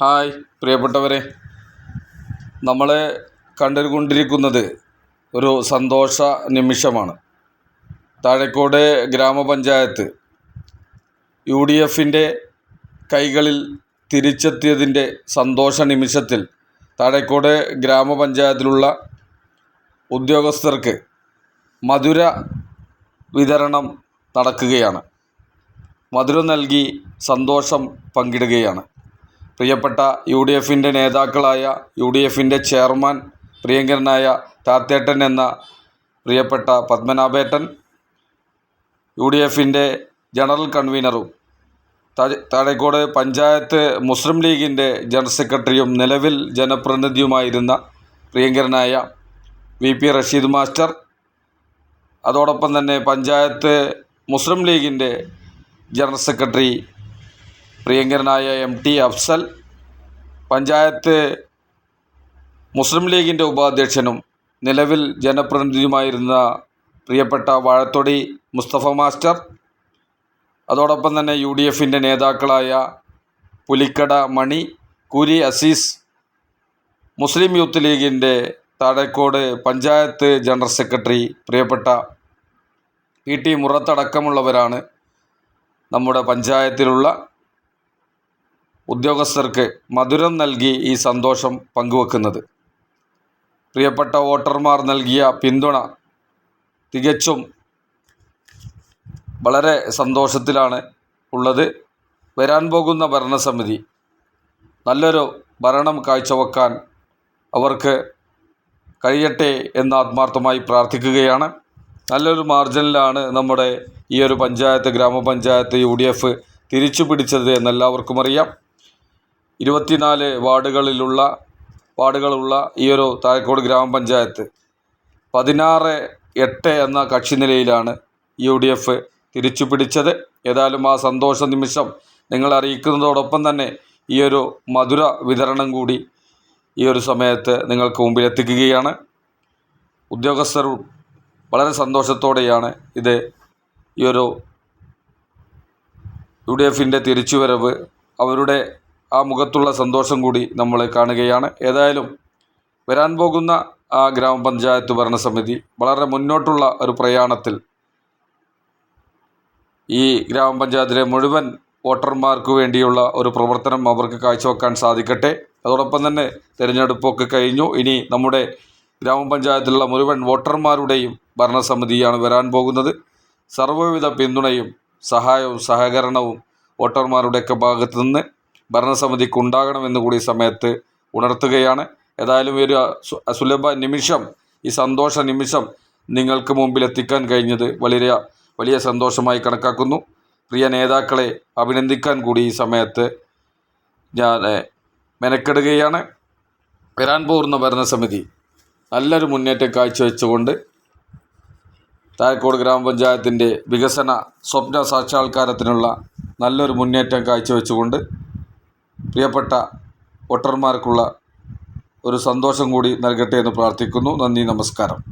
Hi പ്രിയപ്പെട്ടവരെ. നമ്മളെ കണ്ടുകൊണ്ടിരിക്കുന്നത് ഒരു സന്തോഷ നിമിഷമാണ്. താഴെക്കോട് ഗ്രാമപഞ്ചായത്ത് യു ഡി എഫിന്റെ കൈകളിൽ തിരിച്ചെത്തിയതിന്റെ സന്തോഷ നിമിഷത്തിൽ താഴെക്കോട് ഗ്രാമപഞ്ചായത്തിലുള്ള ഉദ്യോഗസ്ഥർക്ക് മധുര വിതരണം നടക്കുകയാണ്. മധുരം നൽകി സന്തോഷം പങ്കിടുകയാണ്. പ്രിയപ്പെട്ട യു ഡി എഫിന്റെ നേതാക്കളായ യു ഡി എഫിന്റെ ചെയർമാൻ പ്രിയങ്കരനായ താത്തേട്ടൻ എന്ന പ്രിയപ്പെട്ട പത്മനാഭേട്ടൻ യു ഡി എഫിന്റെ ജനറൽ കൺവീനറും താഴെ താഴേക്കോട് പഞ്ചായത്ത് മുസ്ലിം ലീഗിന്റെ ജനറൽ സെക്രട്ടറിയും നിലവിൽ ജനപ്രതിനിധിയുമായിരുന്ന പ്രിയങ്കരനായ വി പി റഷീദ് മാസ്റ്റർ അതോടൊപ്പം തന്നെ പഞ്ചായത്ത് മുസ്ലിം ലീഗിന്റെ ജനറൽ സെക്രട്ടറി പ്രിയങ്കരനായ M T Afsal panchayat Muslim ലീഗിന്റെ ഉപാധ്യക്ഷനും നിലവിൽ ജനപ്രതിനിധിയുമായിരുന്ന പ്രിയപ്പെട്ട വാഴത്തൊടി മുസ്തഫ മാസ്റ്റർ അതോടൊപ്പം തന്നെ യു ഡി എഫിന്റെ നേതാക്കളായ പുലിക്കട മണി കുരി അസീസ് മുസ്ലിം യൂത്ത് ലീഗിന്റെ താഴേക്കോട് പഞ്ചായത്ത് ജനറൽ സെക്രട്ടറി പ്രിയപ്പെട്ട പി ടി മുറത്തടക്കമുള്ളവരാണ് നമ്മുടെ പഞ്ചായത്തിലുള്ള ഉദ്യോഗസ്ഥർക്ക് മധുരം നൽകി ഈ സന്തോഷം പങ്കുവെക്കുന്നത്. പ്രിയപ്പെട്ട വോട്ടർമാർ നൽകിയ പിന്തുണ തികച്ചും വളരെ സന്തോഷത്തിലാണ് ഉള്ളത്. വരാൻ പോകുന്ന ഭരണസമിതി നല്ലൊരു ഭരണം കാഴ്ചവെക്കാൻ അവർക്ക് കഴിയട്ടെ എന്ന് ആത്മാർത്ഥമായി പ്രാർത്ഥിക്കുകയാണ്. നല്ലൊരു മാർജിനിലാണ് നമ്മുടെ ഈ ഒരു പഞ്ചായത്ത് ഗ്രാമപഞ്ചായത്ത് യു ഡി എഫ് തിരിച്ചു പിടിച്ചത് എന്നെല്ലാവർക്കും അറിയാം. ഇരുപത്തിനാല് വാർഡുകളിലുള്ള വാർഡുകളുള്ള ഈ ഒരു താഴെക്കോട് ഗ്രാമപഞ്ചായത്ത് പതിനാറ് എട്ട് എന്ന കക്ഷി നിലയിലാണ് യു ഡി എഫ് തിരിച്ചു പിടിച്ചത് ഏതായാലും ആ സന്തോഷ നിമിഷം നിങ്ങളെ അറിയിക്കുന്നതോടൊപ്പം തന്നെ ഈ ഒരു മധുര വിതരണം കൂടി ഈ ഒരു സമയത്ത് നിങ്ങൾക്ക് മുമ്പിൽ എത്തിക്കുകയാണ്. ഉദ്യോഗസ്ഥർ വളരെ സന്തോഷത്തോടെയാണ് ഇത് ഈ ഒരു യു ഡി എഫിന്റെ തിരിച്ചുവരവ്. അവരുടെ ആ മുഖത്തുള്ള സന്തോഷം കൂടി നമ്മൾ കാണുകയാണ്. ഏതായാലും വരാൻ പോകുന്ന ആ ഗ്രാമപഞ്ചായത്ത് ഭരണസമിതി വളരെ മുന്നോട്ടുള്ള ഒരു പ്രയാണത്തിൽ ഈ ഗ്രാമപഞ്ചായത്തിലെ മുഴുവൻ വോട്ടർമാർക്ക് വേണ്ടിയുള്ള ഒരു പ്രവർത്തനം അവർക്ക് കാഴ്ചവെക്കാൻ സാധിക്കട്ടെ. അതോടൊപ്പം തന്നെ തിരഞ്ഞെടുപ്പൊക്കെ കഴിഞ്ഞു. ഇനി നമ്മുടെ ഗ്രാമപഞ്ചായത്തിലുള്ള മുഴുവൻ വോട്ടർമാരുടെയും ഭരണസമിതിയാണ് വരാൻ പോകുന്നത്. സർവവിധ പിന്തുണയും സഹായവും സഹകരണവും വോട്ടർമാരുടെയൊക്കെ ഭാഗത്തു നിന്ന് ഭരണസമിതിക്ക് ഉണ്ടാകണമെന്ന് കൂടി സമയത്ത് ഉണർത്തുകയാണ്. ഏതായാലും ഒരു സുലഭ നിമിഷം ഈ സന്തോഷ നിമിഷം നിങ്ങൾക്ക് മുമ്പിൽ എത്തിക്കാൻ കഴിഞ്ഞത് വളരെ വലിയ സന്തോഷമായി കണക്കാക്കുന്നു. പ്രിയ നേതാക്കളെ അഭിനന്ദിക്കാൻ കൂടി ഈ സമയത്ത് ഞാൻ മെനക്കെടുകയാണ്. വരാൻ പോകുന്ന ഭരണസമിതി നല്ലൊരു മുന്നേറ്റം കാഴ്ചവെച്ചുകൊണ്ട് താഴെക്കോട് ഗ്രാമപഞ്ചായത്തിന്റെ വികസന സ്വപ്ന സാക്ഷാത്കാരത്തിനുള്ള നല്ലൊരു മുന്നേറ്റം കാഴ്ചവെച്ചുകൊണ്ട് പ്രിയപ്പെട്ട വോട്ടർമാർക്കുള്ള ഒരു സന്തോഷം കൂടി നൽകട്ടെ എന്ന് പ്രാർത്ഥിക്കുന്നു. നന്ദി നമസ്കാരം.